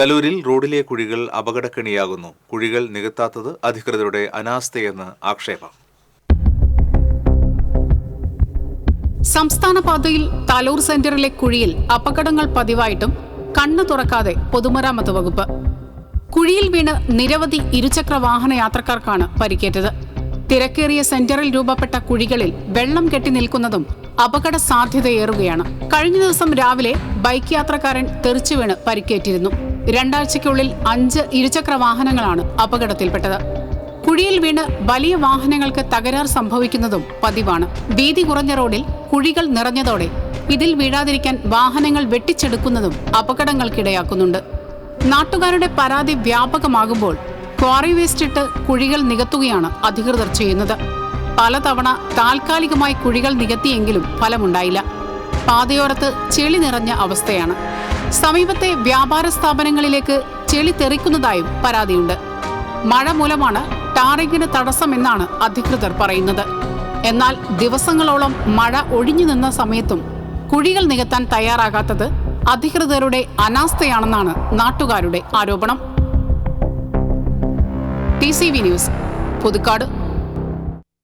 തലൂരിൽ റോഡിലെ കുഴികൾ അപകടക്കെണിയാകുന്നു. കുഴികൾ നികത്താത്തത് അധികൃതരുടെ അനാസ്ഥയെന്ന് ആക്ഷേപം. സംസ്ഥാന പാതയിൽ തലൂർ സെന്ററിലെ കുഴിയിൽ അപകടങ്ങൾ പതിവായിട്ടും കണ്ണു തുറക്കാതെ പൊതുമരാമത്ത് വകുപ്പ്. കുഴിയിൽ വീണ് നിരവധി ഇരുചക്ര വാഹന യാത്രക്കാർക്കാണ് പരിക്കേറ്റത്. തിരക്കേറിയ സെന്ററിൽ രൂപപ്പെട്ട കുഴികളിൽ വെള്ളം കെട്ടി നിൽക്കുന്നതും അപകട സാധ്യതയേറുകയാണ്. കഴിഞ്ഞ ദിവസം രാവിലെ ബൈക്ക് യാത്രക്കാരൻ തെറിച്ചു വീണ് പരിക്കേറ്റിരുന്നു. രണ്ടാഴ്ചയ്ക്കുള്ളിൽ അഞ്ച് ഇരുചക്ര വാഹനങ്ങളാണ് അപകടത്തിൽപ്പെട്ടത്. കുഴിയിൽ വീണ് വലിയ വാഹനങ്ങൾക്ക് തകരാർ സംഭവിക്കുന്നതും പതിവാണ്. വീതി കുറഞ്ഞ റോഡിൽ കുഴികൾ നിറഞ്ഞതോടെ ഇതിൽ വീഴാതിരിക്കാൻ വാഹനങ്ങൾ വെട്ടിച്ചെടുക്കുന്നതും അപകടങ്ങൾക്കിടയാക്കുന്നുണ്ട്. നാട്ടുകാരുടെ പരാതി വ്യാപകമാകുമ്പോൾ ക്വാറി വേസ്റ്റ് ഇട്ട് കുഴികൾ നികത്തുകയാണ് അധികൃതർ ചെയ്യുന്നത്. പലതവണ താൽക്കാലികമായി കുഴികൾ നികത്തിയെങ്കിലും ഫലമുണ്ടായില്ല. പാതയോരത്ത് ചെളി നിറഞ്ഞ അവസ്ഥയാണ്. സമീപത്തെ വ്യാപാര സ്ഥാപനങ്ങളിലേക്ക് ചെളി തെറിക്കുന്നതായും പരാതിയുണ്ട്. മഴ മൂലമാണ് ടാറിങ്ങിന് തടസ്സമെന്നാണ് അധികൃതർ പറയുന്നത്. എന്നാൽ ദിവസങ്ങളോളം മഴ ഒഴിഞ്ഞു നിന്ന സമയത്തും കുഴികൾ നികത്താൻ തയ്യാറാകാത്തത് അധികൃതരുടെ അനാസ്ഥയാണെന്നാണ് നാട്ടുകാരുടെ ആരോപണം. T C V news Puthukkad.